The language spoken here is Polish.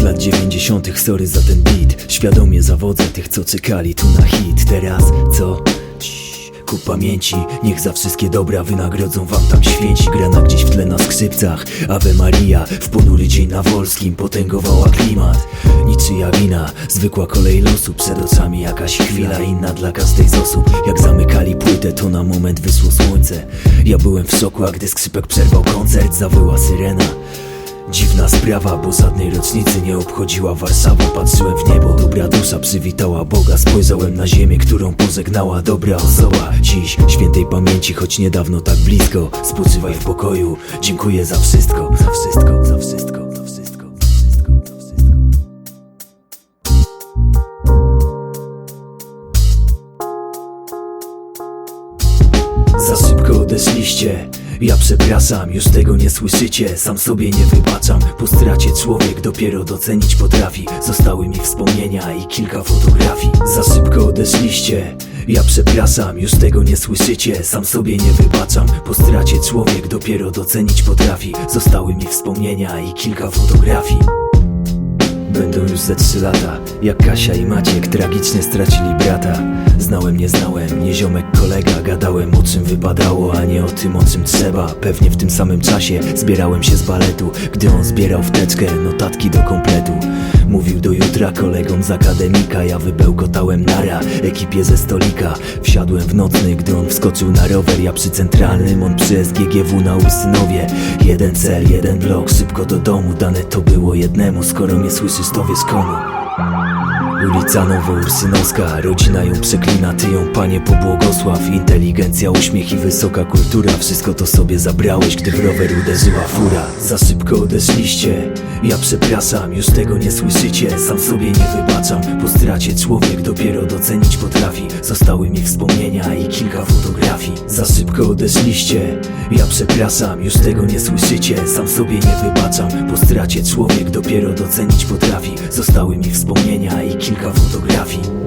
90. sorry za ten beat. Świadomie zawodzę tych co czekali tu na hit. Teraz co? Ku pamięci, niech za wszystkie dobra wynagrodzą wam tam święci. Grana gdzieś w tle na skrzypcach. Ave Maria, w ponury dzień na Wolskim Potęgowała klimat, niczyja wina Zwykła kolej losu, przed oczami jakaś chwila Inna dla każdej z osób. Jak zamykali płytę, to na moment wysło słońce. Ja byłem w szoku, a gdy skrzypek przerwał koncert Zawyła syrena Dziwna sprawa, bo żadnej rocznicy nie obchodziła Warszawa. Patrzyłem w niebo, dobra dusza przywitała Boga. Spojrzałem na ziemię, którą pożegnała dobra osoba. Dziś świętej pamięci, choć niedawno tak blisko. Spoczywaj w pokoju, dziękuję za wszystko Za wszystko, za wszystko, za szybko odeszliście Ja przepraszam, już tego nie słyszycie Sam sobie nie wybaczam. Po stracie człowiek dopiero docenić potrafi. Zostały mi wspomnienia i kilka fotografii. Za szybko odeszliście. Ja przepraszam, już tego nie słyszycie Sam sobie nie wybaczam. Po stracie człowiek dopiero docenić potrafi. Zostały mi wspomnienia i kilka fotografii. Będą już ze trzy lata. Jak Kasia i Maciek tragicznie stracili brata. Znałem, nie znałem, ziomek, kolega Gadałem o czym wypadało, a nie o tym o czym trzeba. Pewnie w tym samym czasie zbierałem się z baletu. Gdy on zbierał w teczkę notatki do kompletu. Mówił do jutra kolegom z akademika Ja wybełkotałem nara, ekipie ze stolika. Wsiadłem w nocny, gdy on wskoczył na rower Ja przy centralnym, on przy SGGW na Ursynowie Jeden cel, jeden blok, szybko do domu Dane to było jednemu, skoro mnie słyszysz to wiesz komu Ulica Nowoursynowska, rodzina ją przeklina, ty ją panie pobłogosław. Inteligencja, uśmiech i wysoka kultura, wszystko to sobie zabrałeś, gdy w rower uderzyła fura. Za szybko odeszliście, ja przepraszam, już tego nie słyszycie Sam sobie nie wybaczam, po stracie człowiek dopiero docenić potrafi. Zostały mi wspomnienia i kilka fotografii. Za szybko odeszliście, ja przepraszam, już tego nie słyszycie Sam sobie nie wybaczam, po stracie człowiek dopiero docenić potrafi. Zostały mi wspomnienia i kilka fotografii